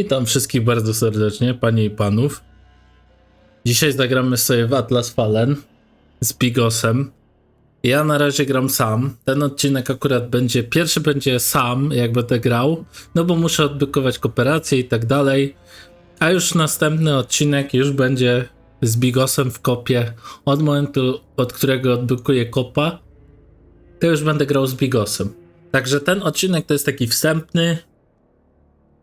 Witam wszystkich bardzo serdecznie, panie i panów. Dzisiaj zagramy sobie w Atlas Fallen z Bigosem. Ja na razie gram sam. Ten odcinek akurat będzie, pierwszy będzie sam, jak będę grał, no bo muszę odblokować kooperację i tak dalej. A już następny odcinek już będzie z Bigosem w kopie. Od momentu, od którego odblokuję kopa, to już będę grał z Bigosem. Także ten odcinek to jest taki wstępny,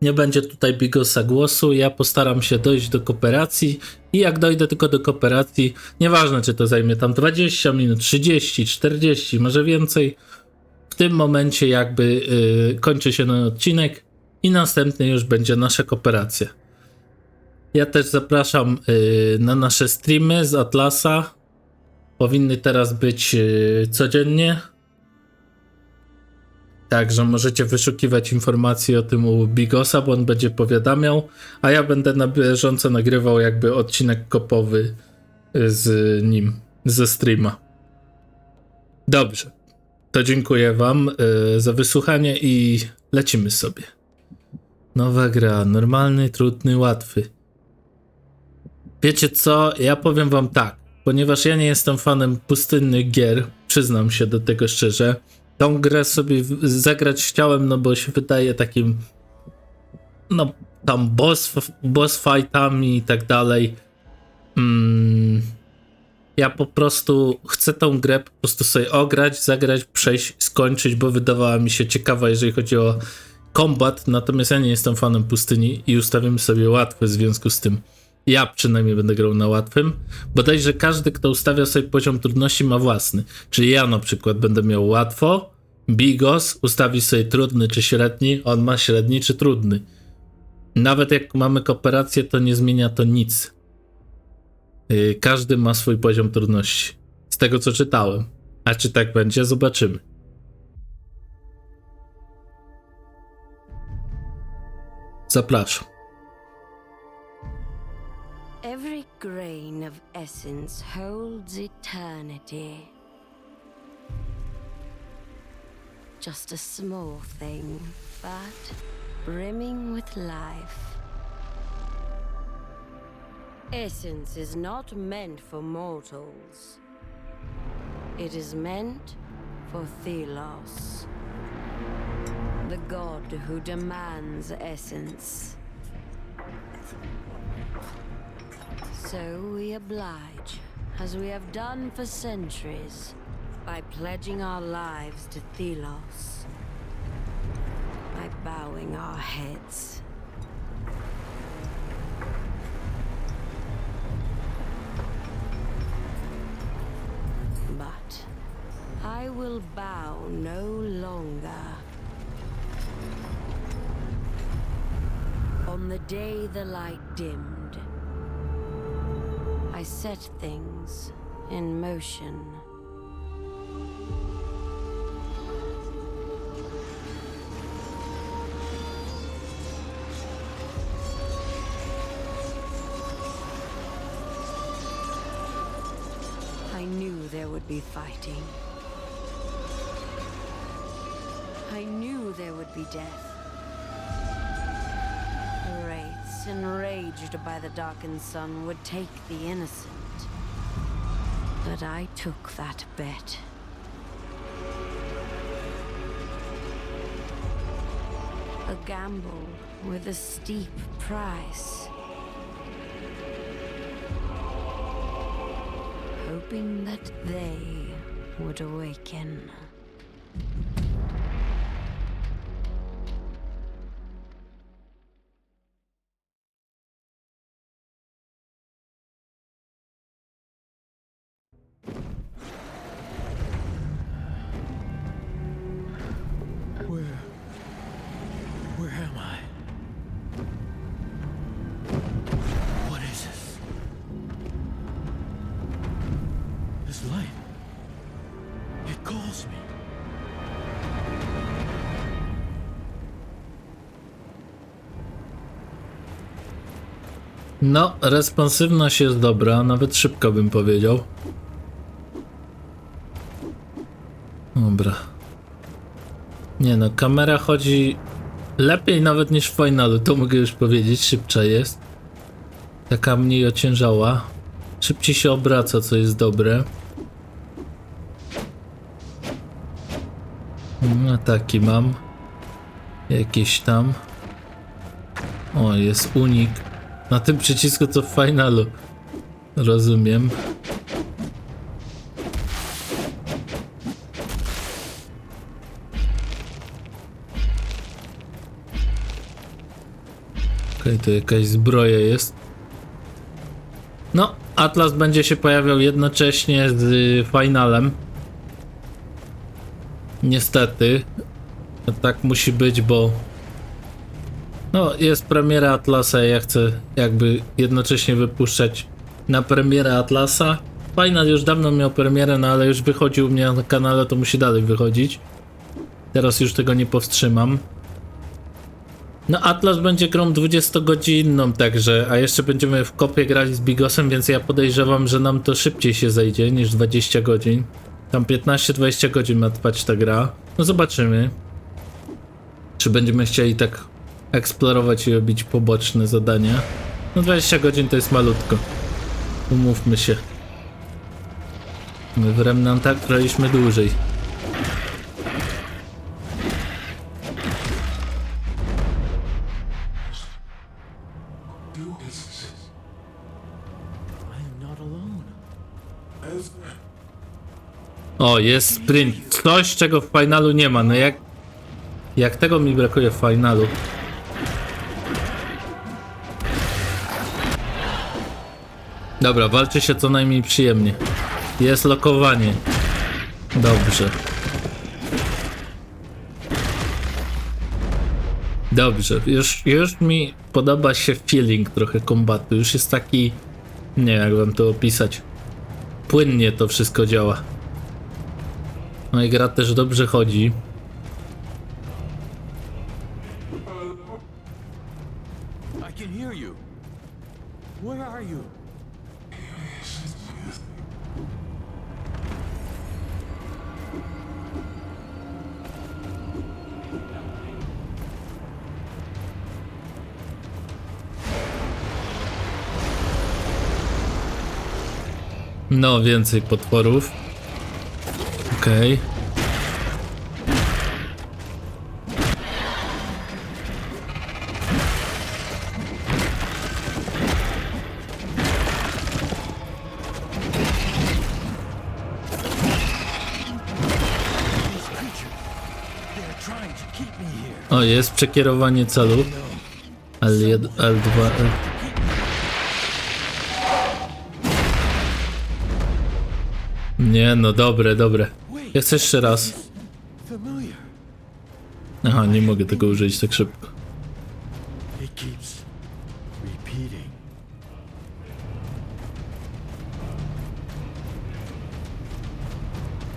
nie będzie tutaj bigosa głosu. Ja postaram się dojść do kooperacji i jak dojdę tylko do kooperacji, nieważne czy to zajmie tam 20 minut, 30, 40, może więcej, w tym momencie jakby yy, kończy się ten odcinek i następny już będzie nasza kooperacja. Ja też zapraszam yy, na nasze streamy z Atlasa. Powinny teraz być yy, codziennie. Także możecie wyszukiwać informacje o tym u Bigosa, bo on będzie powiadamiał, a ja będę na bieżąco nagrywał jakby odcinek kopowy z nim, ze streama. Dobrze. To dziękuję wam y, za wysłuchanie i lecimy sobie. Nowa gra, normalny, trudny, łatwy. Wiecie co? Ja powiem wam tak, ponieważ ja nie jestem fanem pustynnych gier, przyznam się do tego szczerze tą grę sobie zagrać chciałem, no bo się wydaje takim no tam boss, boss fightami i tak dalej. Mm, ja po prostu chcę tą grę po prostu sobie ograć, zagrać, przejść, skończyć, bo wydawała mi się ciekawa, jeżeli chodzi o kombat, natomiast ja nie jestem fanem pustyni i ustawimy sobie łatwe w związku z tym. Ja przynajmniej będę grał na łatwym. Bodajże każdy, kto ustawia sobie poziom trudności, ma własny. Czyli ja na przykład będę miał łatwo, Bigos ustawi sobie trudny czy średni, on ma średni czy trudny. Nawet jak mamy kooperację, to nie zmienia to nic. Yy, Każdy ma swój poziom trudności. Z tego co czytałem. A czy tak będzie, zobaczymy. Zapraszam. Of essence holds eternity. Just a small thing, but brimming with life. Essence is not meant for mortals. It is meant for Thelos, the god who demands essence. So we oblige, as we have done for centuries, by pledging our lives to Thelos, by bowing our heads. But I will bow no longer. On the day the light dimmed, I set things in motion. I knew there would be fighting. I knew there would be death. Wraiths, enraged by the darkened sun, would take the innocent. But I took that bet. A gamble with a steep price. Hoping that they would awaken. No, responsywność jest dobra, nawet szybko bym powiedział. Dobra. Nie no, kamera chodzi lepiej nawet niż w finalu, to mogę już powiedzieć, szybsza jest. Taka mniej ociężała. Szybciej się obraca, co jest dobre. Mm, Ataki mam. Jakieś tam. O, jest unik. Na tym przycisku co w finalu. Rozumiem. Okej, to jakaś zbroja jest. No, Atlas będzie się pojawiał jednocześnie z y, finalem. Niestety. To Tak musi być, bo no, jest premiera Atlasa i ja chcę jakby jednocześnie wypuszczać na premierę Atlasa. Final już dawno miał premierę, no ale już wychodził u mnie na kanale, to musi dalej wychodzić. Teraz już tego nie powstrzymam. No Atlas będzie grą 20-godzinną także, a jeszcze będziemy w kopie grali z Bigosem, więc ja podejrzewam, że nam to szybciej się zejdzie niż 20 godzin. Tam 15-20 godzin ma trwać ta gra. No zobaczymy. Czy będziemy chcieli tak eksplorować i robić poboczne zadania. No 20 godzin to jest malutko. Umówmy się. My w Remnantach graliśmy dłużej. O, jest sprint. Coś, czego w finalu nie ma. No jak... Jak tego mi brakuje w finalu. Dobra, walczy się co najmniej przyjemnie. Jest lokowanie. Dobrze. Dobrze, już, już mi podoba się feeling trochę kombatu. Już jest taki... Nie wiem, jak wam to opisać. Płynnie to wszystko działa. No i gra też dobrze chodzi. No, więcej potworów. Okej. Here. O, jest przekierowanie celu. L1, L2, L... Nie, no dobre, dobre. Ja chcę jeszcze raz. Aha, nie mogę tego użyć tak szybko.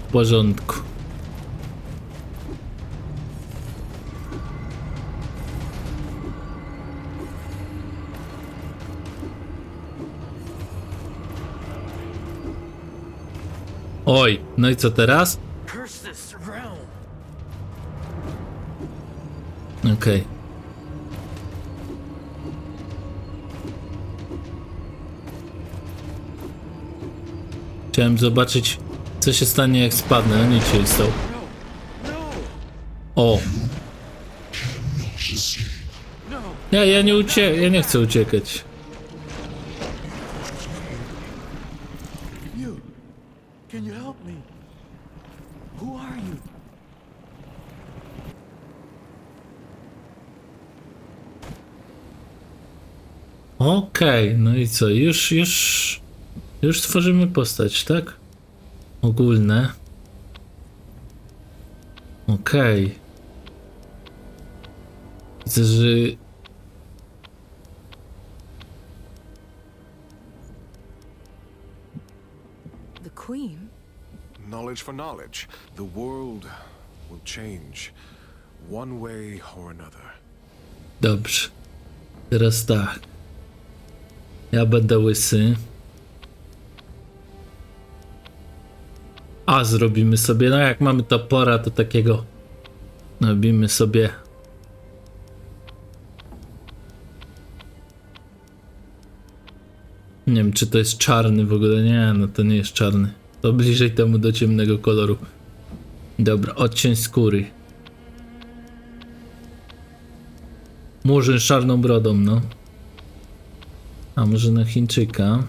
W porządku. Oj, no i co teraz? Okej. Chciałem zobaczyć, co się stanie, jak spadnę, nic się nie stało. No. O, No. ja, ja nie ucie ja nie chcę uciekać. You. Can you help me? Who are you? Okej, no i co, już, już, już tworzymy postać, tak? Ogólne. Okej. Widzę, że The Queen? Knowledge for knowledge. The world will change one way or another. Dobrze. Teraz tak. Ja będę łysy. A zrobimy sobie, no jak mamy topora, to takiego robimy sobie Nie wiem, czy to jest czarny w ogóle. Nie, no to nie jest czarny. To bliżej temu do ciemnego koloru. Dobra, odcień skóry. Murzyn z czarną brodą, no. A może na Chińczyka?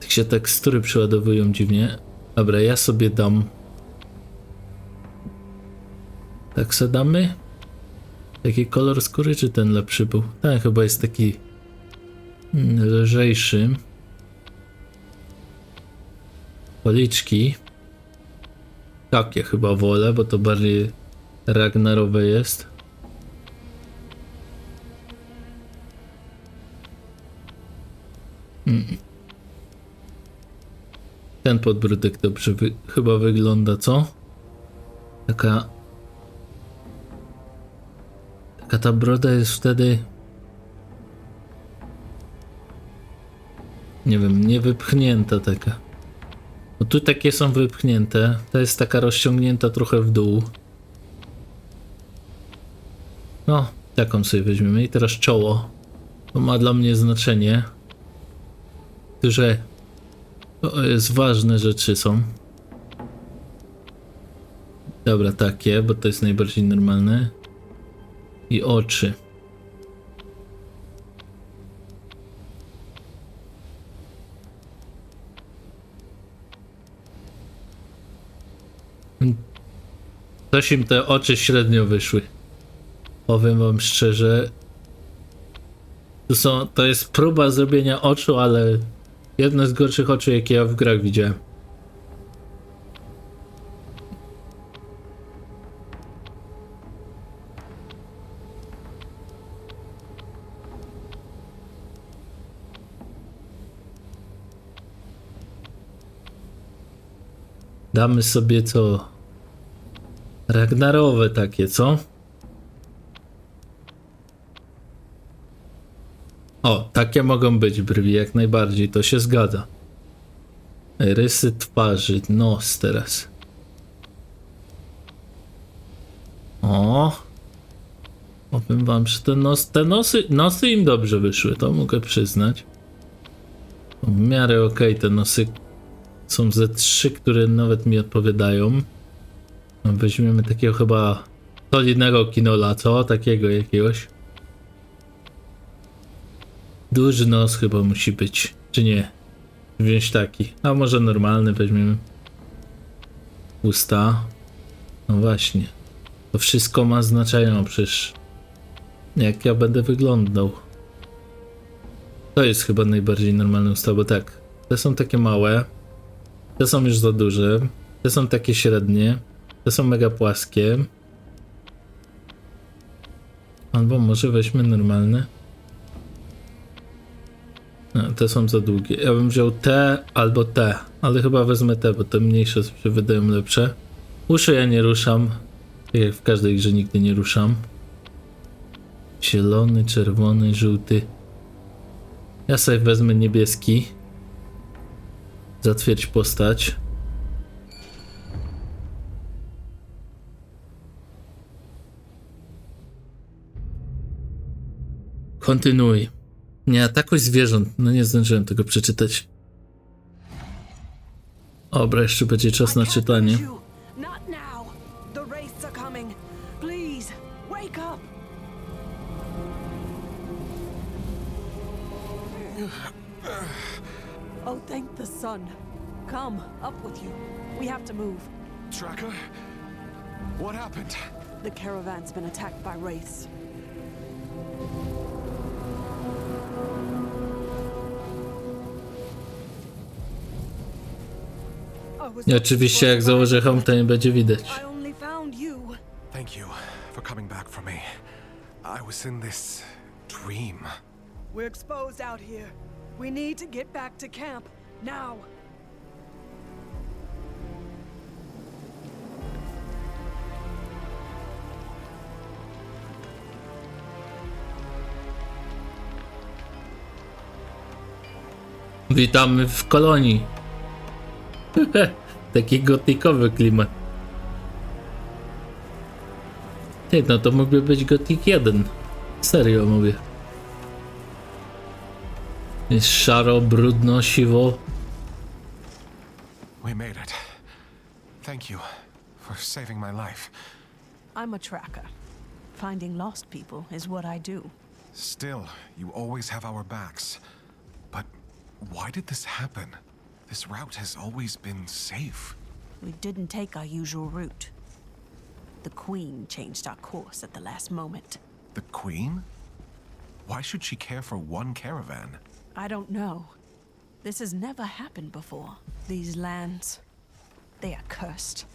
Tak się tekstury przeładowują dziwnie. Dobra, ja sobie dam. Tak se damy? Taki kolor skóry, czy ten lepszy był? Ten chyba jest taki mm, lżejszy. Policzki. Takie chyba wolę, bo to bardziej Ragnarowe jest. Ten podbródek dobrze wy chyba wygląda, co? Taka... Taka ta broda jest wtedy... Nie wiem, nie wypchnięta taka. No tu takie są wypchnięte. Ta jest taka rozciągnięta trochę w dół. No, taką sobie weźmiemy. I teraz czoło. To ma dla mnie znaczenie. Że to jest ważne rzeczy są. Dobra, takie, bo to jest najbardziej normalne. I oczy. Coś im te oczy średnio wyszły. Powiem wam szczerze. To, są, to jest próba zrobienia oczu, ale jedne z gorszych oczu, jakie ja w grach widziałem. Damy sobie co? Ragnarowe takie, co? O, takie mogą być brwi, jak najbardziej, to się zgadza. Rysy twarzy, nos teraz. O! Powiem wam, że te, nos, te nosy, nosy im dobrze wyszły, to mogę przyznać. W miarę okej, te nosy są ze trzy, które nawet mi odpowiadają. No, weźmiemy takiego chyba solidnego kinola, co? Takiego jakiegoś. Duży nos chyba musi być, czy nie? Wziąć taki. A może normalny weźmiemy. Usta. No właśnie. To wszystko ma znaczenie, przecież jak ja będę wyglądał. To jest chyba najbardziej normalny usta, bo tak. Te są takie małe. Te są już za duże. Te są takie średnie. Te są mega płaskie. Albo może weźmy normalne. Te są za długie. Ja bym wziął te albo te, ale chyba wezmę te, bo te mniejsze się wydają lepsze. Uszy ja nie ruszam. Tak jak w każdej grze nigdy nie ruszam. Zielony, czerwony, żółty. Ja sobie wezmę niebieski. Zatwierdź postać. Kontynuuj. Nie atakuj zwierząt. No nie zdążyłem tego przeczytać. Dobra, jeszcze będzie czas na czytanie. Oh, thank the sun. Come, up with you. We have to move. Tracker? What happened? The caravan's been attacked by wraiths. I oczywiście jak założę home, to nie będzie widać. I only found you. Thank you for coming back for me. I was in this dream. We're exposed out here. We need to get back to camp now. Witamy w kolonii. Taki gotikowy klimat. Ty, no to mógłby być Gothic 1. Serio mówię. Jest szaro, brudno, siwo. We made it. Thank you for saving my life. I'm a tracker. Finding lost people is what I do. Still, you always have our backs. But why did this happen? This route has always been safe. We didn't take our usual route. The Queen changed our course at the last moment. The Queen? Why should she care for one caravan? I don't know. This has never happened before. These lands, they are cursed.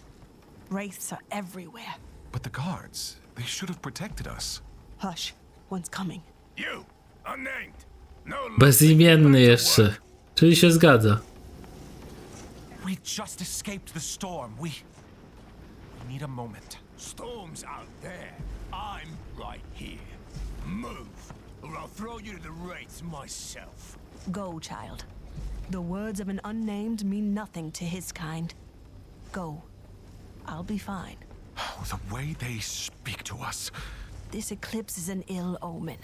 Wraiths are everywhere. But the guards, they should have protected us. Hush, one's coming. You, unnamed. No Bezimienny jeszcze. Czyli się zgadza. We just escaped the storm. We. We need a moment. Storm's out there. I'm right here. Move, or I'll throw you to the wraiths myself. Go, child. The words of an unnamed mean nothing to his kind. Go. I'll be fine. Oh, the way they speak to us. This eclipse is an ill omen.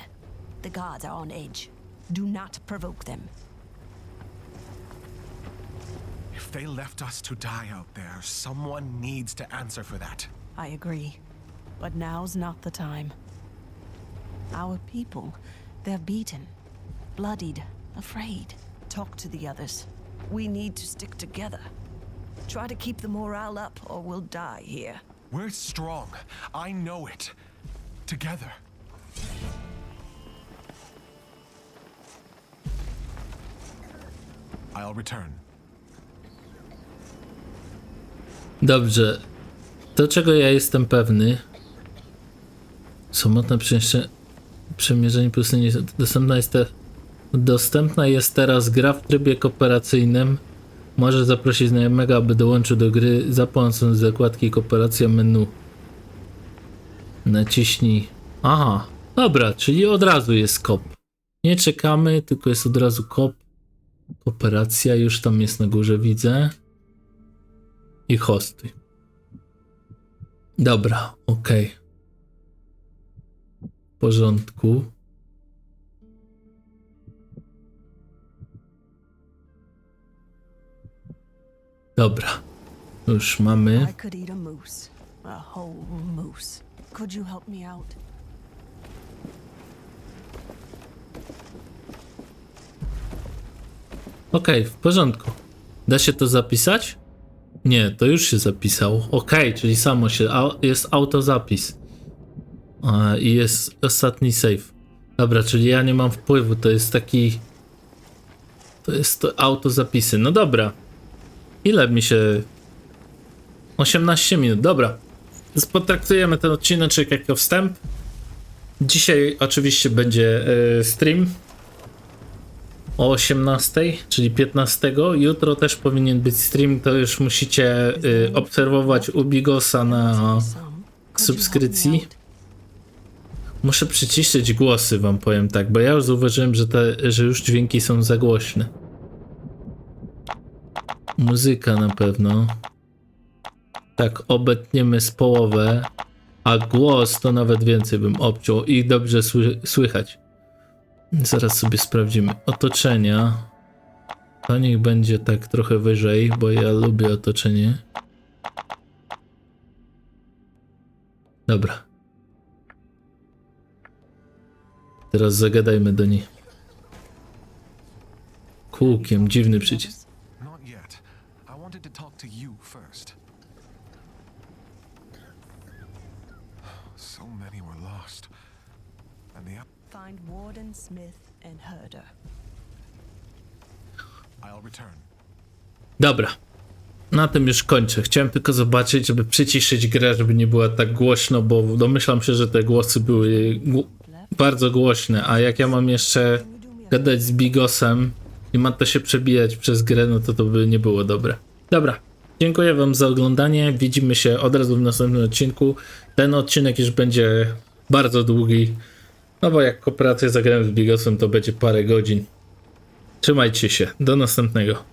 The gods are on edge. Do not provoke them. They left us to die out there, someone needs to answer for that. I agree. But now's not the time. Our people, they're beaten, bloodied, afraid. Talk to the others. We need to stick together. Try to keep the morale up, or we'll die here. We're strong. I know it. Together. I'll return. Dobrze. To czego ja jestem pewny. Samotne przemieszczenie, przemierzenie pustyni dostępna jest, te, dostępna jest teraz gra w trybie kooperacyjnym. Możesz zaprosić znajomego, aby dołączył do gry za pomocą zakładki kooperacja menu. Naciśnij. Aha, dobra, czyli od razu jest kop. Nie czekamy, tylko jest od razu kop. Kooperacja już tam jest na górze, widzę. I hosty. Dobra, okej. W porządku. Dobra. Już mamy. I could eat a moose. A whole moose. Could you help me out? Okej, w porządku. Da się to zapisać? Nie, to już się zapisało. Okej, czyli samo się. Jest autozapis. A, I jest ostatni save. Dobra, czyli ja nie mam wpływu. To jest taki. To jest to autozapisy. No dobra. Ile mi się. 18 minut, dobra. Więc Potraktujemy ten odcinek jako wstęp. Dzisiaj oczywiście będzie e, stream o 18, czyli 15. Jutro też powinien być stream, to już musicie y, obserwować u Bigosa na subskrypcji. Muszę przyciszyć głosy, wam powiem tak, bo ja już zauważyłem, że, te, że już dźwięki są za głośne. Muzyka na pewno. Tak, obetniemy z połowę, a głos to nawet więcej bym obciął i dobrze sły słychać. Zaraz sobie sprawdzimy. Otoczenia. To niech będzie tak trochę wyżej, bo ja lubię otoczenie. Dobra. Teraz zagadajmy do niej. Kółkiem, dziwny przycisk. The. Find Warden, Smith, and Herder. I'll return. Dobra. Na tym już kończę. Chciałem tylko zobaczyć, żeby przyciszyć grę, żeby nie była tak głośno, bo domyślam się, że te głosy były gł- bardzo głośne, a jak ja mam jeszcze gadać z Bigosem i ma to się przebijać przez grę, no to to by nie było dobre. Dobra. Dziękuję wam za oglądanie. Widzimy się od razu w następnym odcinku. Ten odcinek już będzie bardzo długi. No bo jak kooperację zagrałem z Bigosem, to będzie parę godzin. Trzymajcie się. Do następnego.